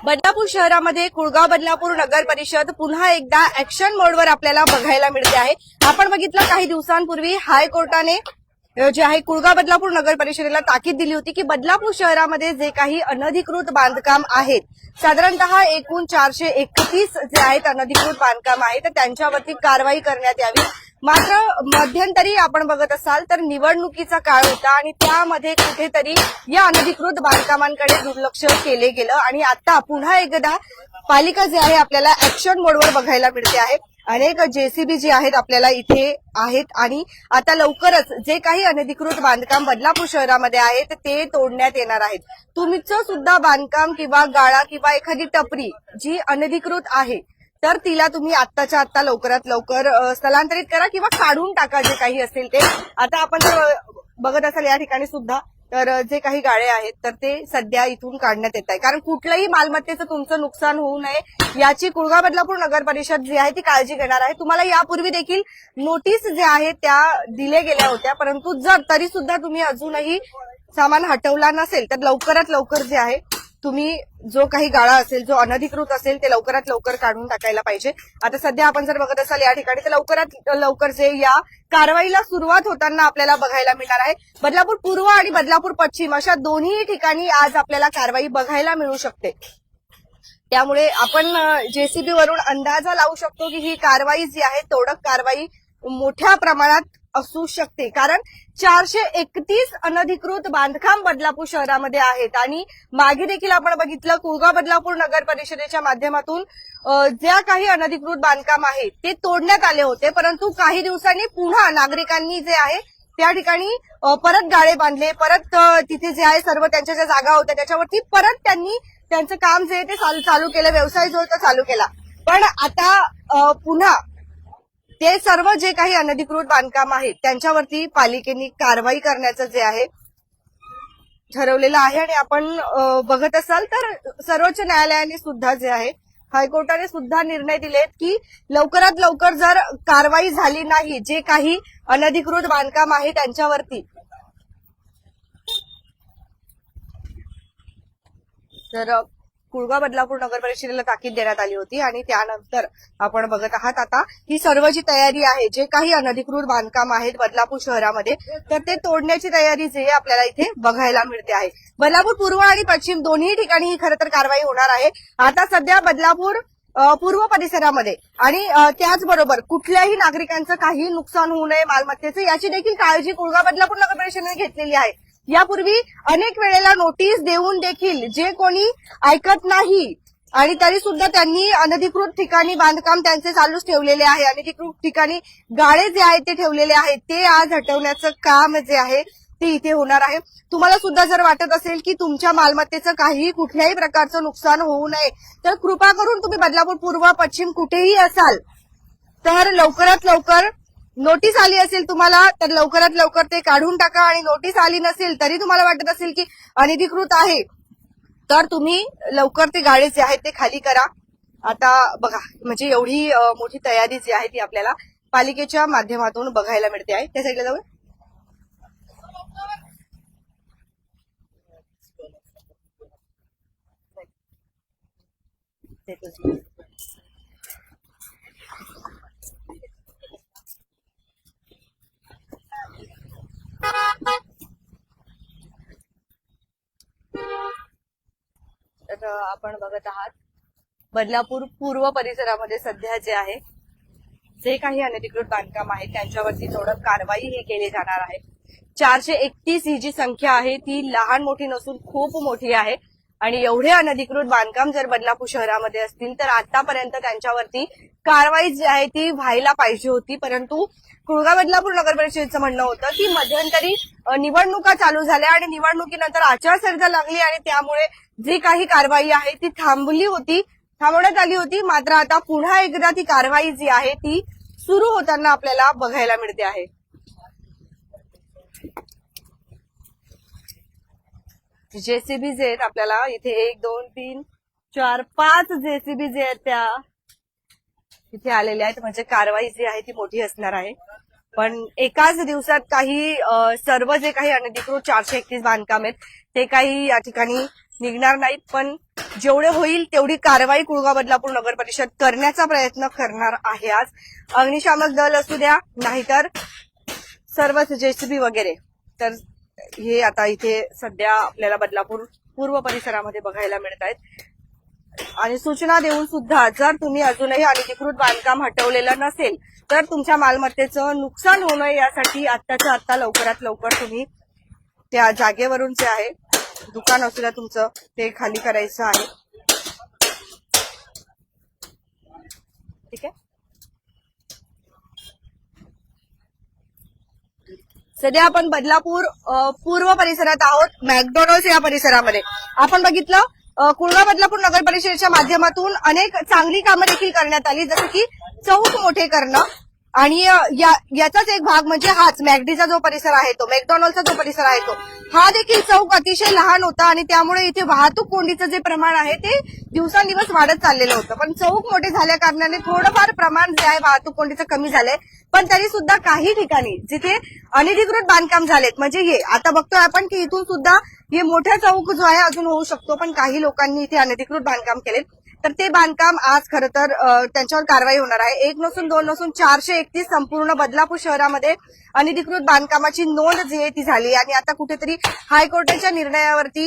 बदलापूर शहरामध्ये कुळगाव बदलापूर नगर परिषद पुन्हा एकदा ऍक्शन मोडवर आपल्याला बघायला मिळते आहे. आपण बघितलं काही दिवसांपूर्वी हायकोर्टाने जे आहे कुळगाव बदलापूर नगर परिषदेला ताकीद दिली होती की बदलापूर शहरामध्ये जे काही अनधिकृत बांधकाम आहेत साधारणतः एकूण चारशे एकतीस जे आहेत अनधिकृत बांधकाम आहेत तर त्यांच्यावरती कारवाई करण्यात यावी. मात्र मध्यंतरी आपण बघत असाल तर निवडणुकीचा काळ होता आणि त्यामध्ये कुठेतरी या अनधिकृत बांधकामांकडे दुर्लक्ष केले गेलं आणि आता पुन्हा एकदा पालिका जे आहे आपल्याला ऍक्शन मोडवर बघायला मिळते आहे. अनेक जेसीबी जे आहेत आपल्याला इथे आहेत आणि आता लवकरच जे काही अनधिकृत बांधकाम बदलापूर शहरामध्ये आहेत ते तोडण्यात येणार आहेत. तुमचं सुद्धा बांधकाम किंवा गाळा किंवा एखादी टपरी जी अनधिकृत आहे तर तिला तुम्ही आत्ताच्या आत्ता लवकरात लवकर स्थलांतरित करा किंवा काढून टाका जे काही असेल ते. आता आपण बघत असाल या ठिकाणी सुद्धा तर जे काही गाळे आहेत तर ते सध्या इथून काढण्यात येत आहे. कारण कुठलंही मालमत्तेचं तुमचं नुकसान होऊ नये. याची कुळगाव बदलापूर नगर परिषद जी आहे ती काळजी घेणार आहे. तुम्हाला यापूर्वी देखील नोटीस ज्या आहेत त्या दिल्या गेल्या होत्या. परंतु जर तरी सुद्धा तुम्ही अजूनही सामान हटवला नसेल तर लवकरात लवकर जे आहे तुम्ही जो काही गाळा असेल जो अनधिकृत असेल ते लवकरात लवकर काढून टाकायला पाहिजे. आता सध्या आपण जर बघत असाल या ठिकाणी तर लवकरात लवकर जे या कारवाईला सुरुवात होताना आपल्याला बघायला मिळणार आहे. बदलापूर पूर्व आणि बदलापूर पश्चिम अशा दोन्ही ठिकाणी आज आपल्याला कारवाई बघायला मिळू शकते. त्यामुळे आपण जेसीबी वरून अंदाजा लावू शकतो की ही कारवाई जी आहे तोडक कारवाई मोठ्या प्रमाणात असू शकते. कारण चारशे एकतीस अनधिकृत बांधकाम बदलापूर शहरामध्ये आहेत. आणि मागे देखील आपण बघितलं कुळगाव बदलापूर नगर परिषदेच्या माध्यमातून ज्या काही अनधिकृत बांधकाम आहेत ते तोडण्यात आले होते. परंतु काही दिवसांनी पुन्हा नागरिकांनी जे आहे त्या ठिकाणी परत गाळे बांधले. परत तिथे जे आहे सर्व त्यांच्या ज्या जागा होत्या त्याच्यावरती परत त्यांनी त्यांचं काम जे आहे ते चालू चालू केलं. व्यवसाय जो होता चालू केला. पण आता पुन्हा ते सर्व जे काही अनधिकृत बांधकाम आहेत त्यांच्यावरती पालिकेने कारवाई करण्याचं जे आहे ठरवलेलं आहे. आणि आपण बघत असाल तर सर्वोच्च न्यायालयाने सुद्धा जे आहे हायकोर्टाने सुद्धा निर्णय दिलेत की लवकरात लवकर जर कारवाई झाली नाही जे काही अनधिकृत बांधकाम आहे त्यांच्यावरती. तर कुळगाव बदलापूर नगर परिषदेला ताकीद देण्यात आली होती आणि त्यानंतर आपण बघत आहात आता ही सर्व जी तयारी आहे जे काही अनधिकृत बांधकाम आहेत बदलापूर शहरामध्ये तर ते तोडण्याची तयारी जे आपल्याला इथे बघायला मिळते आहे. बदलापूर पूर्व आणि पश्चिम दोन्ही ठिकाणी ही खरं तर कारवाई होणार आहे. आता सध्या बदलापूर पूर्व परिसरामध्ये आणि त्याचबरोबर कुठल्याही नागरिकांचं काही नुकसान होऊ नये मालमत्तेचं याची देखील काळजी कुळगाव बदलापूर नगर परिषदेने घेतलेली आहे. यापूर्वी अनेक वेळेला नोटीस देऊन देखील जे कोणी ऐकत नाही आणि तरी सुद्धा त्यांनी अनधिकृत ठिकाणी बांधकाम त्यांचे चालूच ठेवलेले आहे. अनधिकृत ठिकाणी गाळे जे आहेत ते ठेवलेले आहेत. ते आज हटवण्याचं काम जे आहे ते इथे होणार आहे. तुम्हाला सुद्धा जर वाटत असेल की तुमच्या मालमत्तेचं काही कुठल्याही प्रकारचं नुकसान होऊ नये तर कृपा करून तुम्ही बदलापूर पूर्व पश्चिम कुठेही असाल तर लवकरात लवकर नोटीस आली असेल तुम्हाला तर लवकरात लवकर ते काढून टाका. आणि नोटीस आली नसेल तरी तुम्हाला वाटत असेल की अनधिकृत आहे. तर तुम्ही लवकर ते गाळे जे आहेत ते खाली करा. आता बघा म्हणजे एवढी मोठी तयारी जी आहे ती आपल्याला पालिकेच्या माध्यमातून बघायला मिळते आहे. त्या साईडला जाऊ तर आपण बघत आहात. बदलापूर पूर्व परिसरामध्ये सध्या जे आहे जे काही अनधिकृत बांधकाम आहे त्यांच्यावरती थोडं कारवाई ही केली जाणार आहे. चारशे एकतीस ही जी संख्या आहे ती लहान मोठी नसून खूप मोठी आहे. आणि एवढे अनधिकृत बांधकाम जर बदलापूर शहरामध्ये असतील तर आतापर्यंत त्यांच्यावरती कारवाई जी आहे ती व्हायला पाहिजे होती. परंतु कुळगा बदलापूर नगर परिषदेचं म्हणणं होतं की मध्यंतरी निवडणुका चालू झाल्या आणि निवडणुकीनंतर आचारसंहिता लागली आणि त्यामुळे जी काही कारवाई आहे ती थांबली होती थांबवण्यात आली होती. मात्र आता पुन्हा एकदा ती कारवाई जी आहे ती सुरू होताना आपल्याला बघायला मिळते आहे. जेसीबी जे आहेत आपल्याला इथे एक दोन तीन चार पाच जेसीबी जे आहेत त्या इथे आलेल्या आहेत. म्हणजे कारवाई जी आहे ती मोठी असणार आहे. पण एकाच दिवसात काही सर्व जे काही अनधिकृत चारशे एकतीस बांधकाम आहेत ते काही या ठिकाणी निघणार नाहीत. पण जेवढे होईल तेवढी कारवाई कुळगाव बदलापूर नगर परिषद करण्याचा प्रयत्न करणार आहे आज. अग्निशामक दल असू द्या नाहीतर सर्वच जेसीबी वगैरे. तर हे आता इथे सध्या आपल्याला बदलापूर पूर्व परिसरामध्ये बघायला मिळत आहेत. आणि सूचना देऊन सुद्धा जर तुम्ही अजूनही अनधिकृत बांधकाम हटवलेलं नसेल तर तुमच्या मालमत्तेचं नुकसान होऊ नये यासाठी आत्ताच्या आत्ता लवकरात लवकर तुम्ही त्या जागेवरून जे आहे दुकान असू तुमचं ते खाली करायचं आहे. ठीक आहे? सध्या आपण बदलापूर पूर्व परिसरात आहोत मॅकडॉनल्ड्स या परिसरामध्ये. आपण बघितलं कुळगा बदलापूर नगर परिषदेच्या माध्यमातून अनेक चांगली कामं देखील करण्यात आली जसं की चौक मोठे करणं आणि या- याचाच एक भाग म्हणजे हाच मॅगडीचा जो परिसर आहे तो मॅकडॉनल्डचा जो परिसर आहे तो. हा देखील चौक अतिशय लहान होता आणि त्यामुळे इथे वाहतूक कोंडीचं जे प्रमाण आहे ते दिवसांदिवस वाढत चाललेलं होतं. पण चौक मोठे झाल्या कारणाने थोडंफार प्रमाण जे आहे वाहतूक कोंडीचं कमी झालंय. पण तरी सुद्धा काही ठिकाणी जिथे अनधिकृत बांधकाम झालेत म्हणजे हे आता बघतोय आपण की इथून सुद्धा हे मोठा चौक जो आहे अजून होऊ शकतो पण काही लोकांनी इथे अनधिकृत बांधकाम केलेत. तर ते बांधकाम आज खरं तर त्यांच्यावर कारवाई होणार आहे. एक नसून दोन नसून चारशे एकतीस संपूर्ण बदलापूर शहरामध्ये अनधिकृत बांधकामाची नोंद जी आहे ती झाली आणि आता कुठेतरी हायकोर्टाच्या निर्णयावरती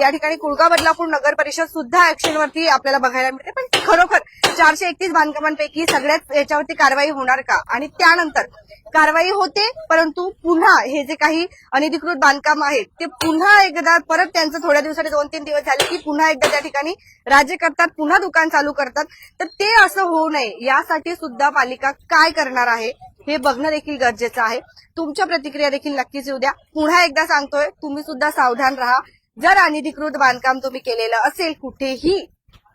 या ठिकाणी कुळगा बदलापूर नगर परिषद सुद्धा ऍक्शनवरती आपल्याला बघायला मिळते. पण खरोखर चारशे एकतीस बांधकामांपैकी सगळ्यात याच्यावरती कारवाई होणार का? आणि त्यानंतर कारवाई होते परंतु पुन्हा हे जे काही अनधिकृत बांधकाम आहेत ते पुन्हा एकदा परत त्यांचं थोड्या दिवसाने दोन तीन दिवस झाले की पुन्हा एकदा त्या ठिकाणी राज्य करतात पुन्हा दुकान चालू करतात. तर ते असं होऊ नये. यासाठी सुद्धा पालिका काय करणार आहे? हे बघणं देखील गरजेचं आहे. तुमच्या प्रतिक्रिया देखील नक्कीच येऊ द्या. पुन्हा एकदा सांगतोय तुम्ही सुद्धा सावधान राहा. जर अनधिकृत बांधकाम तुम्ही केलेलं असेल कुठेही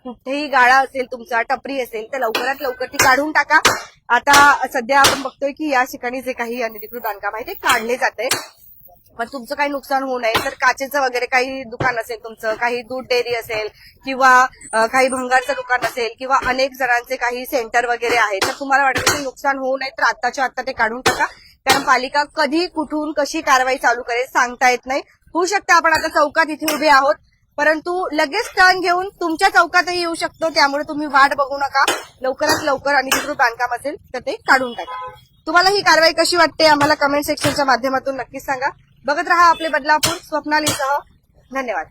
कुठेही गाळा असेल तुमचा टपरी असेल तर लवकरात लवकर ती काढून टाका. आता सध्या आपण बघतोय की या ठिकाणी जे काही अनधिकृत बांधकाम आहे ते काढले जात पण तुमचं काही नुकसान होऊ नये. तर काचेचं वगैरे काही दुकान असेल तुमचं काही दूध डेअरी असेल किंवा काही भंगारचं दुकान असेल किंवा अनेक जणांचे काही सेंटर वगैरे आहे तर तुम्हाला वाटतं की नुकसान होऊ नये तर आत्ताच्या आत्ता ते काढून टाका. कारण पालिका कधी कुठून कशी कारवाई चालू करेल सांगता येत नाही. होऊ शकतं आपण आता चौकात इथे उभे आहोत परंतु लगेच टर्न घेऊन तुमच्या चौकातही येऊ शकतो. त्यामुळे तुम्ही वाट बघू नका. लवकरात लवकर अनधिकृत बांधकाम असेल तर ते काढून टाका. तुम्हाला ही कारवाई कशी वाटते आम्हाला कमेंट सेक्शनच्या माध्यमातून नक्कीच सांगा. बघत रहा आपले बदलापूर स्वप्नालीसह. धन्यवाद.